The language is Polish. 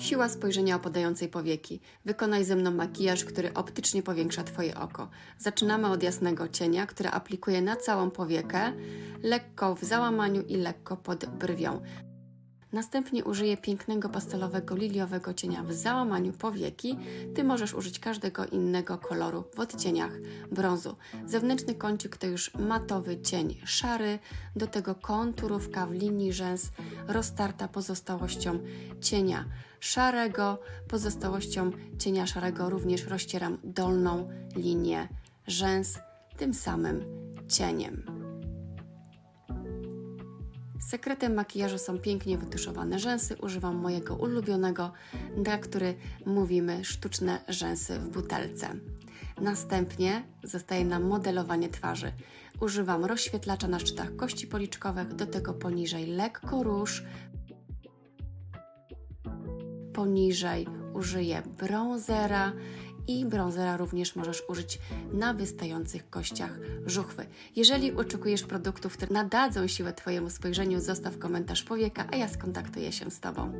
Siła spojrzenia opadającej powieki. Wykonaj ze mną makijaż, który optycznie powiększa Twoje oko. Zaczynamy od jasnego cienia, które aplikuję na całą powiekę, lekko w załamaniu i lekko pod brwią. Następnie użyję pięknego pastelowego liliowego cienia w załamaniu powieki. Ty możesz użyć każdego innego koloru w odcieniach brązu. Zewnętrzny kącik to już matowy cień szary, do tego konturówka w linii rzęs roztarta pozostałością cienia szarego. Pozostałością cienia szarego również rozcieram dolną linię rzęs tym samym cieniem. Sekretem makijażu są pięknie wytuszowane rzęsy. Używam mojego ulubionego, na który mówimy sztuczne rzęsy w butelce. Następnie zostaje nam modelowanie twarzy. Używam rozświetlacza na szczytach kości policzkowych, do tego poniżej lekko róż. Poniżej użyję bronzera i bronzera również możesz użyć na wystających kościach żuchwy. Jeżeli oczekujesz produktów, które nadadzą siłę Twojemu spojrzeniu, zostaw komentarz powieka, a ja skontaktuję się z Tobą.